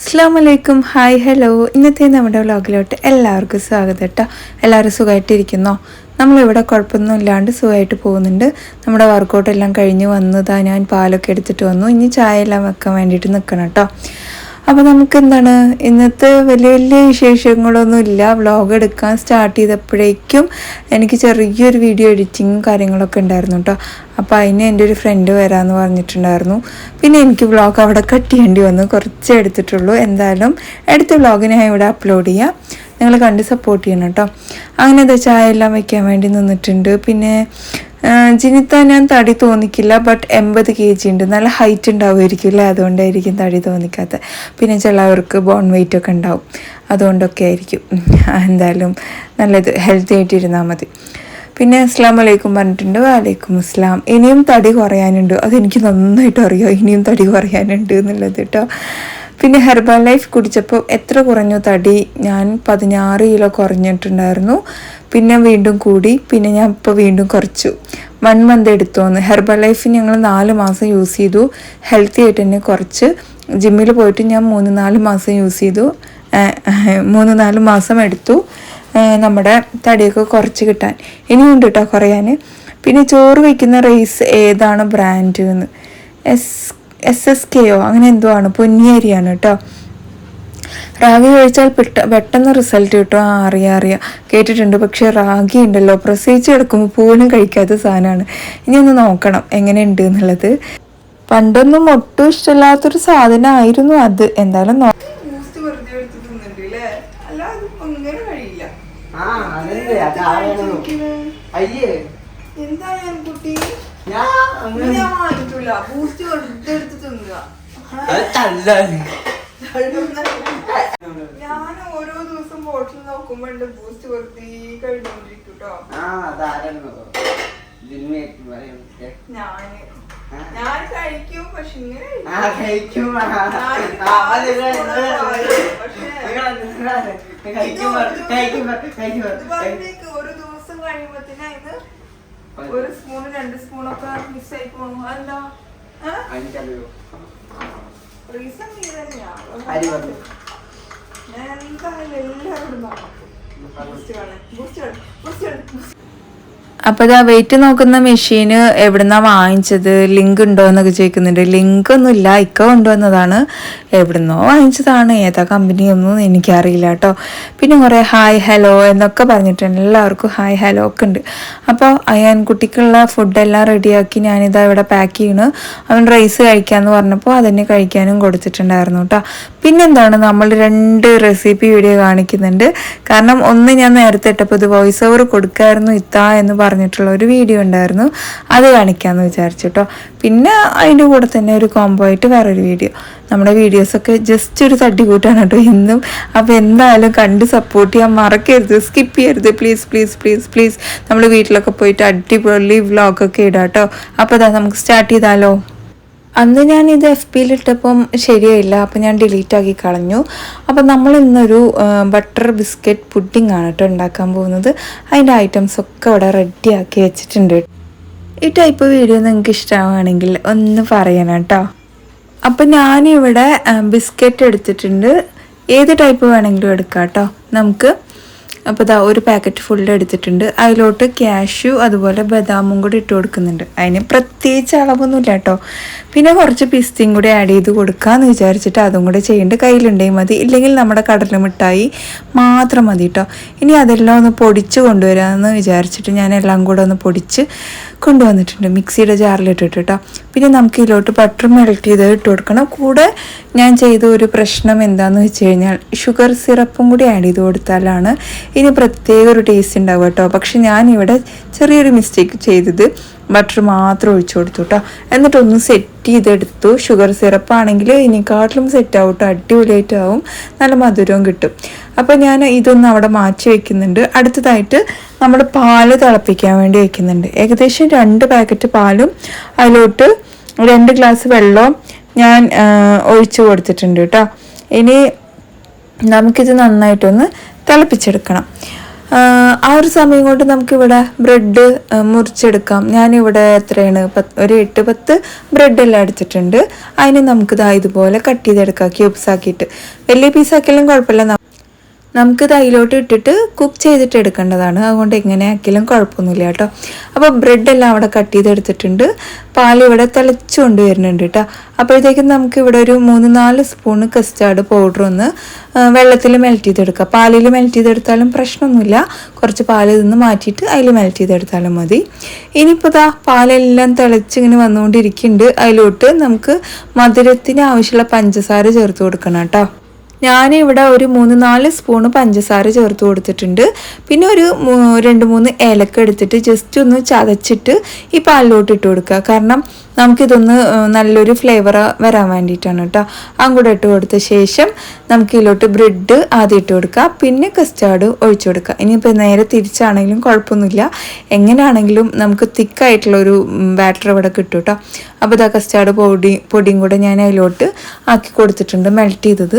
അസ്സാം വലൈക്കും hi hello ഇന്നത്തെ നമ്മുടെ വ്ളോഗിലോട്ട് എല്ലാവർക്കും സ്വാഗതം കേട്ടോ എല്ലാവരും സുഖമായിട്ടിരിക്കുന്നോ നമ്മളിവിടെ കുഴപ്പമൊന്നും ഇല്ലാണ്ട് സുഖമായിട്ട് പോകുന്നുണ്ട്. നമ്മുടെ വർക്കൗട്ടെല്ലാം കഴിഞ്ഞ് വന്നതാ ഞാൻ പാലൊക്കെ എടുത്തിട്ട് വന്നു. ഇനി ചായ എല്ലാം വെക്കാൻ വേണ്ടിയിട്ട് നിൽക്കണം കേട്ടോ അപ്പോൾ നമുക്ക് എന്താണ് ഇന്നത്തെ വലിയ വലിയ വിശേഷങ്ങളൊന്നും ഇല്ല വ്ളോഗ് എടുക്കാൻ സ്റ്റാർട്ട് ചെയ്തപ്പോഴേക്കും എനിക്ക് ചെറിയൊരു വീഡിയോ എഡിറ്റിങ്ങും കാര്യങ്ങളൊക്കെ ഉണ്ടായിരുന്നു കേട്ടോ അപ്പോൾ അതിന് എന്റെ ഒരു ഫ്രണ്ട് വരാമെന്ന് പറഞ്ഞിട്ടുണ്ടായിരുന്നു. പിന്നെ എനിക്ക് വ്ളോഗ് അവിടെ കട്ട് ചെയ്യേണ്ടി വന്നു. കുറച്ചേ എടുത്തിട്ടുള്ളൂ. എന്തായാലും എടുത്ത വ്ളോഗ് ഞാൻ ഇവിടെ അപ്ലോഡ് ചെയ്യാം. നിങ്ങൾ കണ്ട് സപ്പോർട്ട് ചെയ്യണം കേട്ടോ അങ്ങനെ എന്താ ചായ എല്ലാം വയ്ക്കാൻ വേണ്ടി നിന്നിട്ടുണ്ട്. പിന്നെ ജിനിത്ത ഞാൻ തടി തോന്നിക്കില്ല ബട്ട് എൺപത് കെ ജി ഉണ്ട്. നല്ല ഹൈറ്റ് ഉണ്ടാവുമായിരിക്കും അല്ലേ? അതുകൊണ്ടായിരിക്കും തടി തോന്നിക്കാത്ത. പിന്നെ ചിലവർക്ക് ബോൺ വെയിറ്റ് ഒക്കെ ഉണ്ടാവും. അതുകൊണ്ടൊക്കെ ആയിരിക്കും. എന്തായാലും നല്ലത് ഹെൽത്തി ആയിട്ടിരുന്നാൽ മതി. പിന്നെ അസ്ലാം വലൈക്കും പറഞ്ഞിട്ടുണ്ട്. വലൈക്കും അസ്ലാം ഇനിയും തടി കുറയാനുണ്ട്. അതെനിക്ക് നന്നായിട്ട് അറിയാം. ഇനിയും തടി കുറയാനുണ്ട് എന്നുള്ളത് കേട്ടോ. പിന്നെ ഹെർബൽ ലൈഫ് കുടിച്ചപ്പോൾ എത്ര കുറഞ്ഞു തടി? ഞാൻ പതിനാറ് കിലോ കുറഞ്ഞിട്ടുണ്ടായിരുന്നു. പിന്നെ വീണ്ടും കൂടി. പിന്നെ ഞാൻ ഇപ്പോൾ വീണ്ടും കുറച്ചു. വൺ മന്ത് എടുത്തോന്ന്. ഹെർബൽ ലൈഫ് ഞങ്ങൾ നാല് മാസം യൂസ് ചെയ്തു. ഹെൽത്തി ആയിട്ട് തന്നെ കുറച്ച്. ജിമ്മിൽ പോയിട്ട് ഞാൻ മൂന്ന് നാല് മാസം യൂസ് ചെയ്തു. മൂന്ന് നാല് മാസം എടുത്തു. നമ്മുടെ തടിയൊക്കെ കുറച്ച് കിട്ടാൻ. ഇനിയുണ്ട് കേട്ടോ കുറയാൻ പിന്നെ ചോറ് വയ്ക്കുന്ന റൈസ് ഏതാണ് ബ്രാൻഡ് എന്ന്? എസ് എസ് എസ് കെയോ അങ്ങനെ എന്തോ ആണ്. പൊന്നിയരിയാണ് കേട്ടോ റാഗി കഴിച്ചാൽ പെട്ട പെട്ടെന്ന് റിസൾട്ട് കിട്ടും. ആ അറിയാം അറിയാം. കേട്ടിട്ടുണ്ട്. പക്ഷെ റാഗി ഉണ്ടല്ലോ. പ്രസവിച്ച് കിടക്കുമ്പോൾ പോലും കഴിക്കാത്ത സാധനമാണ്. ഇനി ഒന്ന് നോക്കണം എങ്ങനെയുണ്ട് എന്നുള്ളത്. പണ്ടൊന്നും ഒട്ടും ഇഷ്ടമില്ലാത്തൊരു സാധനമായിരുന്നു അത്. എന്തായാലും നോ- ആ അതല്ലേ അതാരാണ് അയ്യേ. ഞാൻ അങ്ങനെ അത് തല്ലാണ് ഞാൻ ഓരോ ദിവസം ബോട്ടിൽ നോക്കുമ്പോ എന്റെ ബൂസ്റ്റ് വെറുതെ കഴിഞ്ഞോണ്ടിരിക്കും കേട്ടോ ആ അതാരാണ് ജിമ്മേറ്റ് പറയുന്നത് ഞാൻ. ഞാൻ കഴിക്കും പക്ഷെ ഒരു ദിവസം കഴിയുമ്പോ ഒരു സ്പൂൺ രണ്ട് സ്പൂണൊക്കെ മിക്സ് ആയി പോകും അതെന്താ? റീസൺ നീ തന്നെയാ. ഞാൻ എന്തായാലും എല്ലാവരോടും ബൂസ്റ്റ് വേണം. ബൂസ്റ്റ് വേണം. ബൂസ്റ്റ് വേണം. അപ്പോൾ ഇതാ വെയിറ്റ് നോക്കുന്ന മെഷീന് എവിടുന്നാ വാങ്ങിച്ചത്? ലിങ്ക് ഉണ്ടോ എന്നൊക്കെ ചോദിക്കുന്നുണ്ട്. ലിങ്ക് ഒന്നും ഇല്ല. ഇക്ക കൊണ്ടുവന്നതാണ്. എവിടുന്നോ വാങ്ങിച്ചതാണ്. ഏതാ കമ്പനിയൊന്നും എനിക്കറിയില്ല കേട്ടോ പിന്നെ കുറേ ഹായ് ഹലോ എന്നൊക്കെ പറഞ്ഞിട്ടുണ്ട്. എല്ലാവർക്കും ഹായ് ഹലോ ഒക്കെ ഉണ്ട്. അപ്പോൾ അയാൻ കുട്ടിക്കുള്ള ഫുഡെല്ലാം റെഡിയാക്കി ഞാനിതാ ഇവിടെ പാക്ക് ചെയ്യണു. അവൻ റൈസ് കഴിക്കാമെന്ന് പറഞ്ഞപ്പോൾ അതന്നെ കഴിക്കാനും കൊടുത്തിട്ടുണ്ടായിരുന്നു കേട്ടോ പിന്നെന്താണ്? നമ്മൾ രണ്ട് റെസിപ്പി വീഡിയോ കാണിക്കുന്നുണ്ട്. കാരണം ഒന്ന് ഞാൻ നേരത്തെ ഇട്ടപ്പോൾ ഇത് വോയിസ് ഓവർ കൊടുക്കായിരുന്നു ഇത്താ എന്ന് പറഞ്ഞിട്ടുള്ള ഒരു വീഡിയോ ഉണ്ടായിരുന്നു. അത് കാണിക്കാമെന്ന് വിചാരിച്ചു കേട്ടോ പിന്നെ അതിന്റെ കൂടെ തന്നെ ഒരു കോംബോ ആയിട്ട് വേറൊരു വീഡിയോ നമ്മുടെ വീഡിയോസൊക്കെ ജസ്റ്റ് ഒരു തട്ടിക്കൂട്ടാണ് കേട്ടോ ഇന്നും. അപ്പോൾ എന്തായാലും കണ്ട് സപ്പോർട്ട് ചെയ്യാൻ മറക്കരുത്. സ്കിപ്പ് ചെയ്യരുത്. പ്ലീസ് പ്ലീസ് പ്ലീസ് പ്ലീസ് നമ്മൾ വീട്ടിലൊക്കെ പോയിട്ട് അടിപൊളി വ്ലോഗൊക്കെ ഇടാം കേട്ടോ അപ്പോൾ അതാ നമുക്ക് സ്റ്റാർട്ട് ചെയ്താലോ? അന്ന് ഞാൻ ഇത് എഫ് പിയിലിട്ടപ്പം ശരിയായില്ല. അപ്പം ഞാൻ ഡിലീറ്റ് ആക്കി കളഞ്ഞു. അപ്പം നമ്മൾ ഇന്നൊരു ബട്ടർ ബിസ്ക്കറ്റ് പുഡിംഗ് ആണ് കേട്ടോ ഉണ്ടാക്കാൻ പോകുന്നത്. അതിന്റെ ഐറ്റംസ് ഒക്കെ ഇവിടെ റെഡി ആക്കി വെച്ചിട്ടുണ്ട്. ഈ ടൈപ്പ് വീഡിയോ നിങ്ങൾക്ക് ഇഷ്ടമാണെങ്കിൽ ഒന്ന് പറയണം കേട്ടോ അപ്പം ഞാനിവിടെ ബിസ്ക്കറ്റ് എടുത്തിട്ടുണ്ട്. ഏത് ടൈപ്പ് വേണമെങ്കിലും എടുക്കാം കേട്ടോ നമുക്ക് അപ്പോൾ ഇതാ ഒരു പാക്കറ്റ് ഫുൾ എടുത്തിട്ടുണ്ട്. അതിലോട്ട് ക്യാഷു അതുപോലെ ബദാമും കൂടി ഇട്ട് കൊടുക്കുന്നുണ്ട്. അതിന് പ്രത്യേകിച്ച് അളവൊന്നുമില്ല കേട്ടോ പിന്നെ കുറച്ച് പിസ്തയും കൂടി ആഡ് ചെയ്ത് കൊടുക്കാമെന്ന് വിചാരിച്ചിട്ട് അതും കൂടെ ചെയ്യേണ്ട. കയ്യിലുണ്ടെങ്കിൽ മതി. ഇല്ലെങ്കിൽ നമ്മുടെ കടല മിഠായി മാത്രം മതി കേട്ടോ ഇനി അതെല്ലാം ഒന്ന് പൊടിച്ച് കൊണ്ടുവരാമെന്ന് വിചാരിച്ചിട്ട് ഞാൻ എല്ലാം കൂടെ ഒന്ന് പൊടിച്ച് കൊണ്ടുവന്നിട്ടുണ്ട്. മിക്സിയുടെ ജാറിലിട്ടിട്ട് കേട്ടോ പിന്നെ നമുക്ക് ഇതിലോട്ട് ബട്ടർ മെൽറ്റ് ചെയ്ത് ഇട്ട് കൊടുക്കണം. കൂടെ ഞാൻ ചെയ്ത ഒരു പ്രശ്നം എന്താണെന്ന് വെച്ച് കഴിഞ്ഞാൽ ഷുഗർ സിറപ്പും കൂടി ആഡ് ചെയ്ത് കൊടുത്താലാണ് ഇനി പ്രത്യേക ഒരു ടേസ്റ്റ് ഉണ്ടാവും കേട്ടോ. പക്ഷെ ഞാനിവിടെ ചെറിയൊരു മിസ്റ്റേക്ക് ചെയ്തത് ബട്ടർ മാത്രം ഒഴിച്ചു കൊടുത്തു കേട്ടോ. എന്നിട്ടൊന്ന് സെറ്റ് ചെയ്തെടുത്തു. ഷുഗർ സിറപ്പ് ആണെങ്കിൽ ഇതിനെക്കാട്ടിലും സെറ്റ് ആവും കേട്ടോ. അടിപൊളിയായിട്ട് ആവും നല്ല മധുരവും കിട്ടും. അപ്പോൾ ഞാൻ ഇതൊന്ന് അവിടെ മാറ്റി വെക്കുന്നുണ്ട്. അടുത്തതായിട്ട് നമ്മൾ പാൽ തിളപ്പിക്കാൻ വേണ്ടി വെക്കുന്നുണ്ട്. ഏകദേശം രണ്ട് പാക്കറ്റ് പാലും അതിലോട്ട് രണ്ട് ഗ്ലാസ് വെള്ളവും ഞാൻ ഒഴിച്ചു കൊടുത്തിട്ടുണ്ട് കേട്ടോ. ഇനി നമുക്കിത് നന്നായിട്ടൊന്ന് തിളപ്പിച്ചെടുക്കണം. ആ ഒരു സമയം കൊണ്ട് നമുക്കിവിടെ ബ്രെഡ് മുറിച്ചെടുക്കാം. ഞാനിവിടെ എത്രയാണ്? ഒരു എട്ട് പത്ത് ബ്രെഡ് എല്ലാം എടുത്തിട്ടുണ്ട് അതിന് നമുക്കിതാ ഇതുപോലെ കട്ട് ചെയ്തെടുക്കാം. ക്യൂബ്സ് ആക്കിയിട്ട്. വലിയ പീസാക്കിയാലും കുഴപ്പമില്ല. നമുക്കിത് അതിലോട്ട് ഇട്ടിട്ട് കുക്ക് ചെയ്തിട്ട് എടുക്കേണ്ടതാണ്. അതുകൊണ്ട് എങ്ങനെ ആക്കിയാലും കുഴപ്പമൊന്നുമില്ല കേട്ടോ. അപ്പോൾ ബ്രെഡെല്ലാം അവിടെ കട്ട് ചെയ്തെടുത്തിട്ടുണ്ട്. പാൽ ഇവിടെ തിളച്ചുകൊണ്ട് വരുന്നുണ്ട് കേട്ടോ. അപ്പോഴത്തേക്കും നമുക്ക് ഇവിടെ ഒരു മൂന്ന് നാല് സ്പൂൺ കസ്റ്റാർഡ് പൗഡർ ഒന്ന് വെള്ളത്തിൽ മെൽറ്റ് ചെയ്തെടുക്കുക പാലിൽ മെൽറ്റ് ചെയ്തെടുത്താലും പ്രശ്നമൊന്നുമില്ല. കുറച്ച് പാൽ നിന്ന് മാറ്റിയിട്ട് അതിൽ മെൽറ്റ് ചെയ്തെടുത്താലും മതി. ഇനിയിപ്പോൾ ഇതാ പാലെല്ലാം തിളച്ച് ഇങ്ങനെ വന്നുകൊണ്ടിരിക്കുന്നുണ്ട്. അതിലോട്ട് നമുക്ക് മധുരത്തിന് ആവശ്യമുള്ള പഞ്ചസാര ചേർത്ത് കൊടുക്കണം കേട്ടോ. ഞാനിവിടെ ഒരു മൂന്ന് നാല് സ്പൂണ് പഞ്ചസാര ചേർത്ത് കൊടുത്തിട്ടുണ്ട്. പിന്നെ ഒരു രണ്ട് മൂന്ന് ഏലക്ക എടുത്തിട്ട് ജസ്റ്റ് ഒന്ന് ചതച്ചിട്ട് ഈ പാലിലോട്ട് ഇട്ട് കൊടുക്കുക. കാരണം നമുക്കിതൊന്ന് നല്ലൊരു ഫ്ലേവർ വരാൻ വേണ്ടിയിട്ടാണ് കേട്ടോ. അങ്ങോട്ട് ഇട്ട് കൊടുത്ത ശേഷം നമുക്ക് ഇതിലോട്ട് ബ്രെഡ് ആദ്യം ഇട്ട് കൊടുക്കുക. പിന്നെ കസ്റ്റാർഡ് ഒഴിച്ചു കൊടുക്കുക. ഇനിയിപ്പോൾ നേരെ തിരിച്ചാണെങ്കിലും കുഴപ്പമൊന്നുമില്ല. എങ്ങനെയാണെങ്കിലും നമുക്ക് തിക്കായിട്ടുള്ള ഒരു ബാറ്റർ ഇവിടെ കിട്ടും കേട്ടോ. അപ്പോൾ ഇതാ കസ്റ്റാർഡ് പൊടി പൊടിയും കൂടെ ഞാൻ അതിലോട്ട് ആക്കി കൊടുത്തിട്ടുണ്ട് മെൽറ്റ് ചെയ്തത്.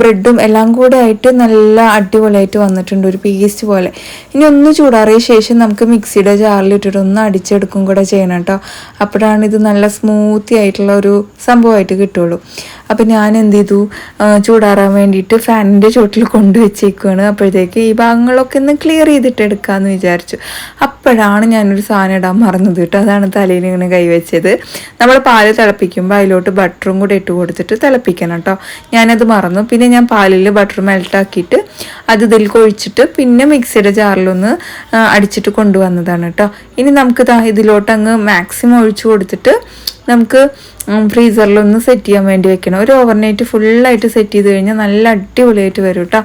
ബ്രെഡും എല്ലാം കൂടെ ആയിട്ട് നല്ല അടിപൊളിയായിട്ട് വന്നിട്ടുണ്ട് ഒരു പേസ്റ്റ് പോലെ. ഇനി ഒന്ന് ചൂടാറിയ ശേഷം നമുക്ക് മിക്സിയുടെ ജാറിലിട്ടിട്ട് ഒന്ന് അടിച്ചെടുക്കും കൂടെ ചെയ്യണം കേട്ടോ. അപ്പോഴാണ് ഇത് നല്ല സ്മൂത്തി ആയിട്ടുള്ള ഒരു സംഭവമായിട്ട് കിട്ടുള്ളൂ. അപ്പം ഞാൻ എന്ത് ചെയ്തു ചൂടാറാൻ വേണ്ടിയിട്ട് ഫാനിന്റെ ചോട്ടിൽ കൊണ്ടുവച്ചേക്കുവാണ് അപ്പോഴത്തേക്ക് ഈ ഭാഗങ്ങളൊക്കെ ഒന്ന് ക്ലിയർ ചെയ്തിട്ട് എടുക്കാമെന്ന് വിചാരിച്ചു. അപ്പോഴാണ് ഞാനൊരു സാധനം ഇടാൻ മറന്നത് കേട്ടോ. അതാണ് തലയിൽ ഇങ്ങനെ കൈവച്ചത് നമ്മൾ പാൽ തിളപ്പിക്കുമ്പോൾ അതിലോട്ട് ബട്ടറും കൂടെ ഇട്ട് കൊടുത്തിട്ട് തിളപ്പിക്കണം കേട്ടോ. ഞാനത് മറന്നു. പിന്നെ ഞാൻ പാലിൽ ബട്ടർ മെൽട്ടാക്കിയിട്ട് അത് ഇതിൽ കൊഴിച്ചിട്ട് പിന്നെ മിക്സിയുടെ ജാറിലൊന്ന് അടിച്ചിട്ട് കൊണ്ടുവന്നതാണ് കേട്ടോ. ഇനി നമുക്ക് ഇതിലോട്ട് അങ്ങ് മാക്സിമം ഒഴിച്ചു കൊടുത്തിട്ട് നമുക്ക് ഫ്രീസറിലൊന്ന് സെറ്റ് ചെയ്യാൻ വേണ്ടി വെക്കണം. ഒരു ഓവർനൈറ്റ് ഫുള്ളായിട്ട് സെറ്റ് ചെയ്ത് കഴിഞ്ഞാൽ നല്ല അടിപൊളിയായിട്ട് വരും കേട്ടോ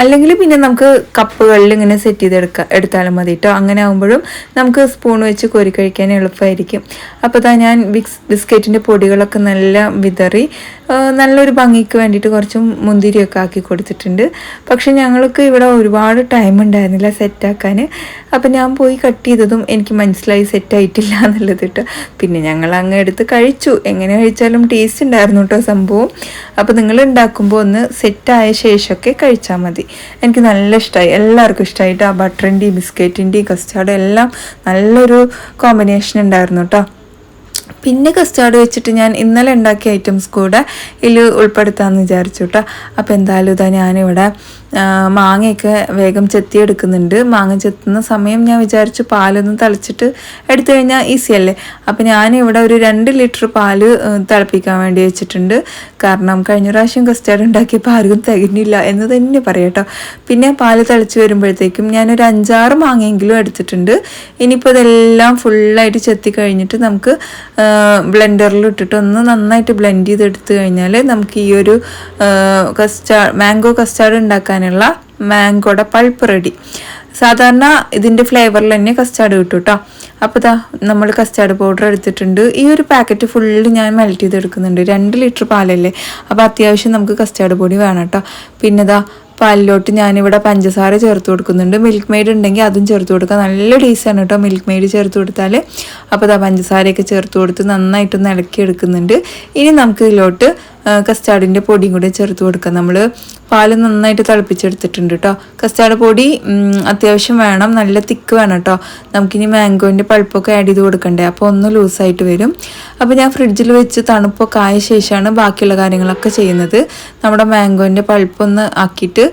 അല്ലെങ്കിൽ പിന്നെ നമുക്ക് കപ്പുകളിൽ ഇങ്ങനെ സെറ്റ് ചെയ്തെടുക്കാം എടുത്താലും മതി കേട്ടോ അങ്ങനെ ആകുമ്പോഴും നമുക്ക് സ്പൂൺ വെച്ച് കോരി കഴിക്കാൻ എളുപ്പമായിരിക്കും അപ്പോൾ ഇതാ ഞാൻ ബിക്സ് ബിസ്ക്കറ്റിന്റെ പൊടികളൊക്കെ നല്ല വിതറി നല്ലൊരു ഭംഗിക്ക് വേണ്ടിയിട്ട് കുറച്ച് മുന്തിരിയൊക്കെ ആക്കി കൊടുത്തിട്ടുണ്ട്. പക്ഷേ ഞങ്ങൾക്ക് ഇവിടെ ഒരുപാട് ടൈം ഉണ്ടായിരുന്നില്ല സെറ്റാക്കാൻ അപ്പോൾ ഞാൻ പോയി കട്ട് ചെയ്തതും എനിക്ക് മനസ്സിലായി സെറ്റായിട്ടില്ല എന്നുള്ളത് കേട്ടോ പിന്നെ ഞങ്ങൾ അങ്ങ് എടുത്ത് കഴിച്ചു. എങ്ങനെ കഴിച്ചാലും ടേസ്റ്റ് ഉണ്ടായിരുന്നു കേട്ടോ സംഭവം. അപ്പോൾ നിങ്ങൾ ഉണ്ടാക്കുമ്പോൾ ഒന്ന് സെറ്റായ ശേഷമൊക്കെ കഴിച്ചാൽ മതി. എനിക്ക് നല്ല ഇഷ്ടമായി എല്ലാവർക്കും ഇഷ്ടമായിട്ട് ആ ബട്ടറിന്റെയും ബിസ്ക്കറ്റിന്റെയും കസ്റ്റാർഡും എല്ലാം നല്ലൊരു കോമ്പിനേഷൻ ഉണ്ടായിരുന്നു കേട്ടോ പിന്നെ കസ്റ്റാർഡ് വെച്ചിട്ട് ഞാൻ ഇന്നലെ ഉണ്ടാക്കിയ ഐറ്റംസ് കൂടെ ഇതിൽ ഉൾപ്പെടുത്താമെന്ന് വിചാരിച്ചു കേട്ടോ അപ്പോൾ എന്തായാലും ഇതാ ഞാനിവിടെ മാങ്ങയൊക്കെ വേഗം ചെത്തിയെടുക്കുന്നുണ്ട്. മാങ്ങ ചെത്തുന്ന സമയം ഞാൻ വിചാരിച്ചു പാലൊന്ന് തിളച്ചിട്ട് എടുത്തു കഴിഞ്ഞാൽ ഈസി അല്ലേ? അപ്പോൾ ഞാനിവിടെ ഒരു രണ്ട് ലിറ്റർ പാൽ തിളപ്പിക്കാൻ വേണ്ടി വെച്ചിട്ടുണ്ട്. കാരണം കഴിഞ്ഞ പ്രാവശ്യം കസ്റ്റാർഡ് ഉണ്ടാക്കിയപ്പോൾ ആർക്കും തികഞ്ഞില്ല എന്ന് തന്നെ പറയട്ടോ. പിന്നെ പാൽ തിളച്ച് വരുമ്പോഴത്തേക്കും ഞാനൊരു അഞ്ചാറ് മാങ്ങയെങ്കിലും എടുത്തിട്ടുണ്ട്. ഇനിയിപ്പോൾ ഇതെല്ലാം ഫുള്ളായിട്ട് ചെത്തി കഴിഞ്ഞിട്ട് നമുക്ക് ബ്ലെൻഡറിൽ ഇട്ടിട്ട് ഒന്ന് നന്നായിട്ട് ബ്ലെൻഡ് ചെയ്തെടുത്ത് കഴിഞ്ഞാൽ നമുക്ക് ഈ ഒരു കസ്റ്റാർഡ് മാംഗോ കസ്റ്റാർഡ് ഉണ്ടാക്കാനുള്ള മാംഗോയുടെ പൾപ്പ് റെഡി. സാധാരണ ഇതിന്റെ ഫ്ലേവറിൽ തന്നെ കസ്റ്റാർഡ് കിട്ടും കേട്ടോ അപ്പോൾ ഇതാ നമ്മൾ കസ്റ്റാർഡ് പൗഡർ എടുത്തിട്ടുണ്ട്. ഈ ഒരു പാക്കറ്റ് ഫുള്ള് ഞാൻ മെൽറ്റ് ചെയ്തെടുക്കുന്നുണ്ട്. രണ്ട് ലിറ്റർ പാലല്ലേ? അപ്പോൾ അത്യാവശ്യം നമുക്ക് കസ്റ്റാർഡ് പൊടി വേണം കേട്ടോ പിന്നെ ഇതാ പാലിലോട്ട് ഞാനിവിടെ പഞ്ചസാര ചേർത്ത് കൊടുക്കുന്നുണ്ട്. മിൽക്ക് മെയ്ഡ് ഉണ്ടെങ്കിൽ അതും ചേർത്ത് കൊടുക്കുക നല്ല ടേസ്റ്റാണ് കേട്ടോ മിൽക്ക് മെയ്ഡ് ചേർത്ത് കൊടുത്താൽ അപ്പോൾ ഇതാ പഞ്ചസാരയൊക്കെ ചേർത്ത് കൊടുത്ത് നന്നായിട്ടൊന്ന് ഇളക്കി എടുക്കുന്നുണ്ട് ഇനി നമുക്ക് ഇതിലോട്ട് കസ്റ്റാർഡിന്റെ പൊടിയും കൂടെ ചേർത്ത് കൊടുക്കാം. നമ്മൾ പാൽ നന്നായിട്ട് തിളപ്പിച്ചെടുത്തിട്ടുണ്ട് കേട്ടോ കസ്റ്റാർഡ് പൊടി അത്യാവശ്യം വേണം. നല്ല തിക്ക് വേണം കേട്ടോ നമുക്കിനി മാംഗോന്റെ പൾപ്പൊക്കെ ആഡ് ചെയ്ത് കൊടുക്കണ്ടേ? അപ്പോൾ ഒന്ന് ലൂസായിട്ട് വരും. അപ്പോൾ ഞാൻ ഫ്രിഡ്ജിൽ വെച്ച് തണുപ്പൊക്കെ ആയ ശേഷമാണ് ബാക്കിയുള്ള കാര്യങ്ങളൊക്കെ ചെയ്യുന്നത്. നമ്മുടെ മാംഗോന്റെ പൾപ്പൊന്ന് ആക്കിയിട്ട്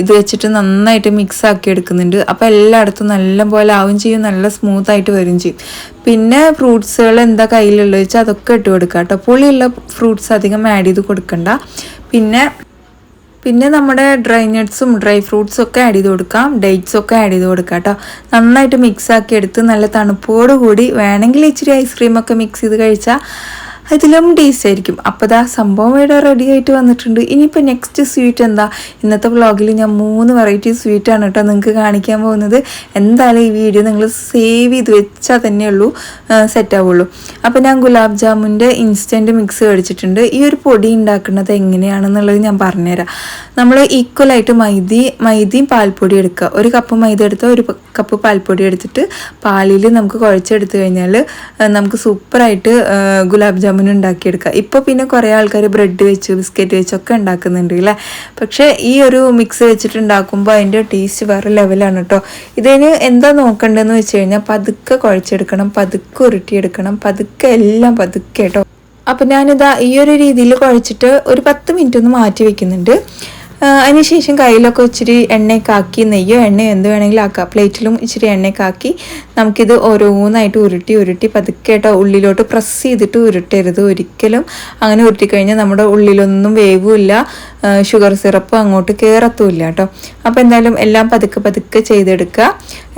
ഇത് വെച്ചിട്ട് നന്നായിട്ട് മിക്സ് ആക്കി എടുക്കുന്നുണ്ട്. അപ്പോൾ എല്ലായിടത്തും നല്ല പോലെ ആവും ചെയ്യും. നല്ല സ്മൂത്ത് ആയിട്ട് വരും ചെയ്യും. പിന്നെ ഫ്രൂട്ട്സുകൾ എന്താ കയ്യിലുള്ളത് വെച്ചാൽ അതൊക്കെ ഇട്ട് കൊടുക്കുക കേട്ടോ പുളിയുള്ള ഫ്രൂട്ട്സ് അധികം ആഡ് ചെയ്ത് കൊടുക്കണ്ട. പിന്നെ പിന്നെ നമ്മുടെ ഡ്രൈ നട്ട്സും ഡ്രൈ ഫ്രൂട്ട്സും ഒക്കെ ആഡ് ചെയ്ത് കൊടുക്കാം. ഡേറ്റ്സും ഒക്കെ ആഡ് ചെയ്ത് കൊടുക്കാം കേട്ടോ നന്നായിട്ട് മിക്സ് ആക്കി എടുത്ത് നല്ല തണുപ്പോടുകൂടി വേണമെങ്കിൽ ഇച്ചിരി ഐസ്ക്രീമൊക്കെ മിക്സ് ചെയ്ത് കഴിച്ചാൽ അതിലും ടേസ്റ്റ് ആയിരിക്കും. അപ്പോൾ ദാ സംഭവം ഇവിടെ റെഡി ആയിട്ട് വന്നിട്ടുണ്ട്. ഇനിയിപ്പോൾ നെക്സ്റ്റ് സ്വീറ്റ് എന്താ? ഇന്നത്തെ വ്ളോഗിൽ ഞാൻ മൂന്ന് വെറൈറ്റി സ്വീറ്റാണ് കേട്ടോ നിങ്ങൾക്ക് കാണിക്കാൻ പോകുന്നത്. എന്തായാലും ഈ വീഡിയോ നിങ്ങൾ സേവ് ചെയ്ത് വെച്ചാൽ തന്നെ ഉള്ളൂ സെറ്റ് ആവുള്ളൂ. അപ്പോൾ ഞാൻ ഗുലാബ് ജാമുന്റെ ഇൻസ്റ്റന്റ് മിക്സ് മേടിച്ചിട്ടുണ്ട്. ഈ ഒരു പൊടി ഉണ്ടാക്കുന്നത് എങ്ങനെയാണെന്നുള്ളത് ഞാൻ പറഞ്ഞുതരാം. നമ്മൾ ഈക്വലായിട്ട് മൈദി മൈദയും പാൽപ്പൊടി എടുക്കുക. ഒരു കപ്പ് മൈദ എടുത്താൽ ഒരു കപ്പ് പാൽപ്പൊടി എടുത്തിട്ട് പാലിൽ നമുക്ക് കുഴച്ചെടുത്ത് കഴിഞ്ഞാൽ നമുക്ക് സൂപ്പറായിട്ട് ഗുലാബ് ജാമുൻ ജാമുൻ ഉണ്ടാക്കിയെടുക്കുക. ഇപ്പോൾ പിന്നെ കുറേ ആൾക്കാർ ബ്രെഡ് വെച്ച് ബിസ്ക്കറ്റ് വെച്ചൊക്കെ ഉണ്ടാക്കുന്നുണ്ട് അല്ലേ പക്ഷേ ഈ ഒരു മിക്സ് വെച്ചിട്ട് ഉണ്ടാക്കുമ്പോൾ അതിന്റെ ടേസ്റ്റ് വേറെ ലെവലാണ് കേട്ടോ ഇതിന് എന്താ നോക്കേണ്ടതെന്ന് വെച്ച് കഴിഞ്ഞാൽ പതുക്കെ കുഴച്ചെടുക്കണം പതുക്കെ ഉരുട്ടിയെടുക്കണം പതുക്കെ എല്ലാം പതുക്കെ കേട്ടോ അപ്പം ഞാനിതാ ഈ ഒരു രീതിയിൽ കുഴച്ചിട്ട് ഒരു പത്ത് മിനിറ്റ് ഒന്ന് മാറ്റി വെക്കുന്നുണ്ട്. അതിനുശേഷം കയ്യിലൊക്കെ ഇച്ചിരി എണ്ണയൊക്കെ ആക്കി നെയ്യോ എണ്ണയോ എന്ത് വേണമെങ്കിലും ആക്കാം. പ്ലേറ്റിലും ഇച്ചിരി എണ്ണയൊക്കെ ആക്കി നമുക്കിത് ഓരോന്നായിട്ട് ഉരുട്ടി ഉരുട്ടി പതുക്കെ കേട്ടോ ഉള്ളിലോട്ട് പ്രസ് ചെയ്തിട്ട് ഉരുട്ടരുത് ഒരിക്കലും. അങ്ങനെ ഉരുട്ടി കഴിഞ്ഞാൽ നമ്മുടെ ഉള്ളിലൊന്നും വേവുമില്ല ഷുഗർ സിറപ്പ് അങ്ങോട്ട് കയറത്തുമില്ല കേട്ടോ. അപ്പോൾ എന്തായാലും എല്ലാം പതുക്കെ പതുക്കെ ചെയ്തെടുക്കുക.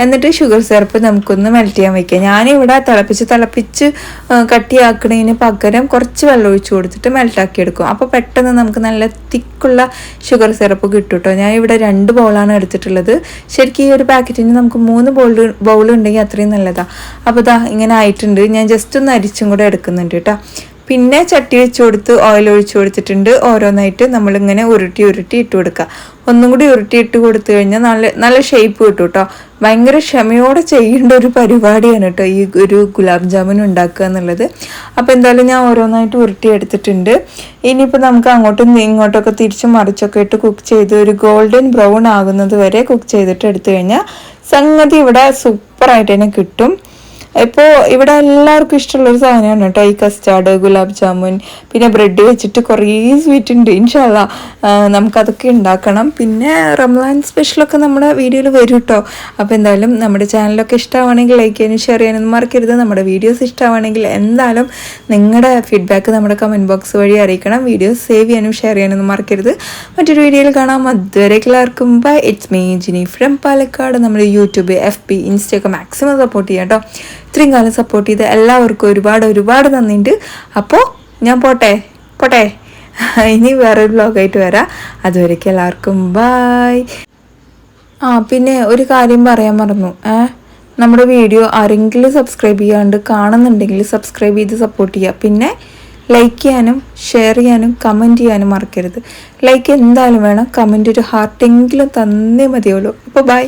എന്നിട്ട് ഷുഗർ സിറപ്പ് നമുക്കൊന്ന് മെൽറ്റ് ചെയ്യാൻ വയ്ക്കുക ഞാനിവിടെ തിളപ്പിച്ച് തിളപ്പിച്ച് കട്ടിയാക്കുന്നതിന് പകരം കുറച്ച് വെള്ളം ഒഴിച്ചു കൊടുത്തിട്ട് മെൽറ്റാക്കി എടുക്കും. അപ്പോൾ പെട്ടെന്ന് നമുക്ക് നല്ല തിക്കുള്ള ഷുഗർ സിറപ്പ് കിട്ടും കേട്ടോ ഞാൻ ഇവിടെ രണ്ട് ബൗളാണ് എടുത്തിട്ടുള്ളത്. ശരിക്കും ഈ ഒരു പാക്കറ്റിന് നമുക്ക് മൂന്ന് ബൗൾ ബൗൾ ഉണ്ടെങ്കിൽ അത്രയും നല്ലതാണ് അപ്പോൾ ഇതാ ഇങ്ങനെ ആയിട്ടുണ്ട്. ഞാൻ ജസ്റ്റ് ഒന്ന് അരിച്ചും കൂടെ എടുക്കുന്നുണ്ട് കേട്ടോ. പിന്നെ ചട്ടി വെച്ച് കൊടുത്ത് ഓയിൽ ഒഴിച്ച് കൊടുത്തിട്ടുണ്ട്. ഓരോന്നായിട്ട് നമ്മളിങ്ങനെ ഉരുട്ടി ഉരുട്ടി ഇട്ട് കൊടുക്കുക ഒന്നും കൂടി ഉരുട്ടി ഇട്ട് കൊടുത്തു കഴിഞ്ഞാൽ നല്ല നല്ല ഷേപ്പ് കിട്ടും കേട്ടോ ഭയങ്കര ക്ഷമയോടെ ചെയ്യേണ്ട ഒരു പരിപാടിയാണ് കേട്ടോ ഈ ഒരു ഗുലാബ് ജാമുൻ ഉണ്ടാക്കുക എന്നുള്ളത്. അപ്പോൾ എന്തായാലും ഞാൻ ഓരോന്നായിട്ട് ഉരുട്ടി എടുത്തിട്ടുണ്ട്. ഇനിയിപ്പോൾ നമുക്ക് അങ്ങോട്ടും ഇങ്ങോട്ടൊക്കെ തിരിച്ചും മറിച്ചൊക്കെ ഇട്ട് കുക്ക് ചെയ്ത് ഒരു ഗോൾഡൻ ബ്രൗൺ ആകുന്നത് വരെ കുക്ക് ചെയ്തിട്ട് എടുത്തു കഴിഞ്ഞാൽ സംഗതി ഇവിടെ സൂപ്പറായിട്ട് തന്നെ കിട്ടും. ഇപ്പോൾ ഇവിടെ എല്ലാവർക്കും ഇഷ്ടമുള്ള ഒരു സാധനമാണ് കേട്ടോ. ഈ കസ്റ്റാർഡ് ഗുലാബ് ജാമുൻ പിന്നെ ബ്രെഡ് വെച്ചിട്ട് കുറേ സ്വീറ്റ് ഉണ്ട്. ഇൻഷാല്ല നമുക്കതൊക്കെ ഉണ്ടാക്കണം. പിന്നെ റംലാൻ സ്പെഷ്യലൊക്കെ നമ്മുടെ വീഡിയോയിൽ വരും കേട്ടോ. അപ്പോൾ എന്തായാലും നമ്മുടെ ചാനലൊക്കെ ഇഷ്ടമാണെങ്കിൽ ലൈക്ക് ചെയ്യാനും ഷെയർ ചെയ്യാനൊന്നും മറക്കരുത്. നമ്മുടെ വീഡിയോസ് ഇഷ്ടമാണെങ്കിൽ എന്തായാലും നിങ്ങളുടെ ഫീഡ്ബാക്ക് നമ്മുടെ കമന്റ് ബോക്സ് വഴി അറിയിക്കണം. വീഡിയോസ് സേവ് ചെയ്യാനും ഷെയർ ചെയ്യാനൊന്നും മറക്കരുത്. മറ്റൊരു വീഡിയോയിൽ കാണാം. അതുവരെ എല്ലാവർക്കും bye it's me Jini from Palakkad. നമ്മുടെ യൂട്യൂബ് എഫ് ബി ഇൻസ്റ്റയൊക്കെ മാക്സിമം സപ്പോർട്ട് ചെയ്യാം കേട്ടോ. ഇത്രയും കാലം സപ്പോർട്ട് ചെയ്ത എല്ലാവർക്കും ഒരുപാട് ഒരുപാട് നന്ദിയുണ്ട്. അപ്പോൾ ഞാൻ പോട്ടെ പോട്ടെ. ഇനി വേറൊരു വ്ലോഗായിട്ട് വരാം. അതുവരേക്കും എല്ലാവർക്കും ബായ് ആ പിന്നെ ഒരു കാര്യം പറയാൻ മറന്നു. ഏ നമ്മുടെ വീഡിയോ ആരെങ്കിലും സബ്സ്ക്രൈബ് ചെയ്യാണ്ട് കാണുന്നുണ്ടെങ്കിൽ സബ്സ്ക്രൈബ് ചെയ്ത് സപ്പോർട്ട് ചെയ്യുക പിന്നെ ലൈക്ക് ചെയ്യാനും ഷെയർ ചെയ്യാനും കമന്റ് ചെയ്യാനും മറക്കരുത്. ലൈക്ക് എന്തായാലും വേണം. കമന്റ് ഒരു ഹാർട്ടെങ്കിലും തന്നേ മതിയുള്ളൂ. അപ്പോൾ ബൈ